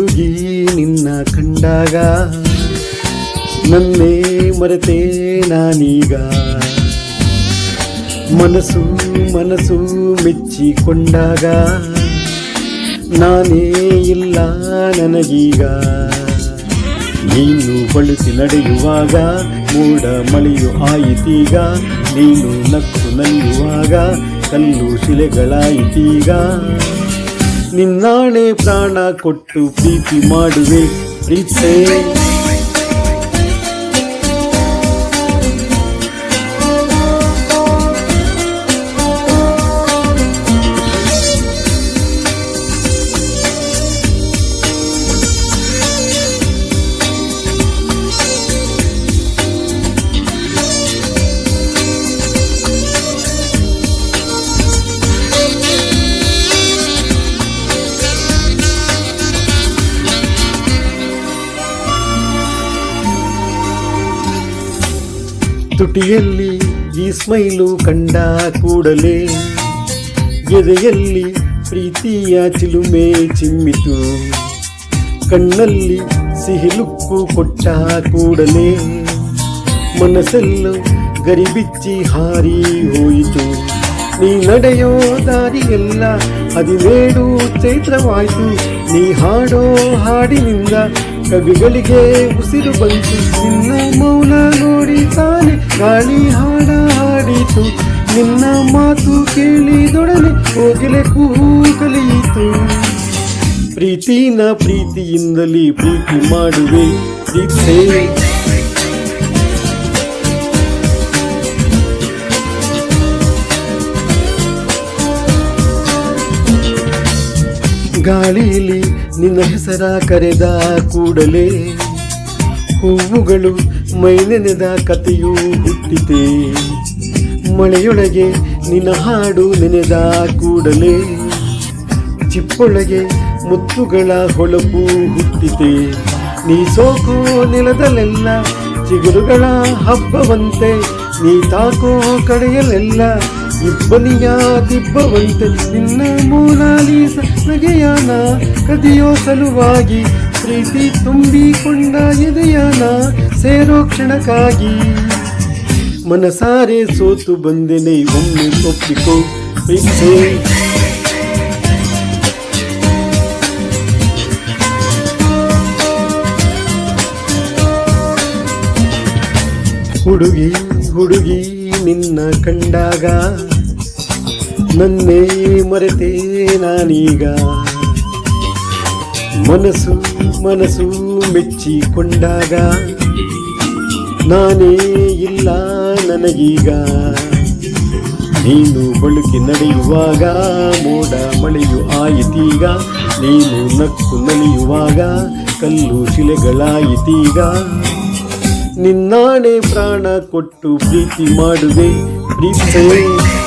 ಹುಡುಗಿ ನಿನ್ನ ಕಂಡಾಗ ನನ್ನೇ ಮರೆತೆ ನಾನೀಗ. ಮನಸ್ಸು ಮನಸ್ಸು ಮೆಚ್ಚಿಕೊಂಡಾಗ ನಾನೇ ಇಲ್ಲ ನನಗೀಗ. ನೀನು ಬಳಸಿ ನಡೆಯುವಾಗ ಮೂಡ ಮಳೆಯು ಆಯಿತೀಗ. ನೀನು ನಕ್ಕು ನಲಿಯುವಾಗ ಕಲ್ಲು ಶಿಲೆಗಳಾಯಿತೀಗ. ನಿನ್ನಾಣೆ ಪ್ರಾಣ ಕೊಟ್ಟು ಪ್ರೀತಿ ಮಾಡುವೆ. ಪ್ರೀತೆ ತುಟಿಯಲ್ಲಿ ಈ ಸ್ಮೈಲು ಕಂಡ ಕೂಡಲೇ ಎದೆಯಲ್ಲಿ ಪ್ರೀತಿಯ ಚಿಲುಮೆ ಚಿಮ್ಮಿತು. ಕಣ್ಣಲ್ಲಿ ಸಿಹಿಲುಕ್ಕು ಕೊಟ್ಟ ಕೂಡಲೇ ಮನಸ್ಸೆಲ್ಲೂ ಗರಿಬಿಚ್ಚಿ ಹಾರಿ ಹೋಯಿತು. ನೀ ನಡೆಯೋ ದಾರಿಯೆಲ್ಲ ಹದಿನೇಳು ಚೈತ್ರವಾಯಿತು. ನೀ ಹಾಡೋ ಹಾಡಿನಿಂದ ಕವಿಗಳಿಗೆ ಉಸಿರು ಬಂತು. ನಿನ್ನ ಮೌನ ನೋಡಿ ಹೋಗಲೆ ಕೂಗು ಕಲಿಯಿತು ಪ್ರೀತಿನ ಪ್ರೀತಿಯಿಂದಲೇ ಪ್ರೀತಿ ಮಾಡುವೆ. ಪ್ರೀತಿ ಗಾಳಿಯಲ್ಲಿ ನಿನ್ನ ಹೆಸರ ಕರೆದ ಕೂಡಲೇ ಹೂವುಗಳು ಮೈನೆನೆದ ಕಥೆಯೂ ಹುಟ್ಟಿತೆ. ಮಳೆಯೊಳಗೆ ನಿನ್ನ ಹಾಡು ನೆನೆದ ಕೂಡಲೇ ಚಿಪ್ಪೊಳಗೆ ಮುತ್ತುಗಳ ಹೊಳಪು ಹುಟ್ಟಿತೆ. ನೀ ಸೋಕೋ ನೆಲದಲ್ಲೆಲ್ಲ, ಚಿಗುರುಗಳ ಹಬ್ಬವಂತೆ. ನೀ ತಾಕೋ ಕಡೆಯಲೆಲ್ಲ ಇಬ್ಬನಿಯ ದಿಬ್ಬವಂತೆ. ನಿನ್ನ ಮೂಲಾಲೀಸ ನಗೆಯಾನ, ಕದಿಯೋ ಸಲುವಾಗಿ ಪ್ರೀತಿ ತುಂಬಿಕೊಂಡ ಎದೆಯಾನ, ಸೇರೋ ಕ್ಷಣಕ್ಕಾಗಿ. ಮನಸಾರೆ ಸೋತು ಬಂದೆನೆ, ಒಮ್ಮೆ ಒಪ್ಪಿಕೋ ಹುಡುಗಿ ಹುಡುಗಿ, ನಿನ್ನ ಕಂಡಾಗ, ನನ್ನೇ ಮರೆತೆ ನಾನೀಗ. ಮನಸ್ಸು ಮನಸ್ಸು ಮೆಚ್ಚಿಕೊಂಡಾಗ, ನಾನೇ ಇಲ್ಲ ನನಗೀಗ. ನೀನು ಬಳುಕಿ ನಡೆಯುವಾಗ, ಮೋಡ ಮಳೆಯು ಆಯಿತೀಗ. ನೀನು ನಕ್ಕು ನಲಿಯುವಾಗ, ಕಲ್ಲು ಶಿಲೆಗಳಾಯಿತೀಗ. ನಿನ್ನಾಣೆ ಪ್ರಾಣ ಕೊಟ್ಟು ಪ್ರೀತಿ ಮಾಡುವೆ, ಪ್ರೀತಿ.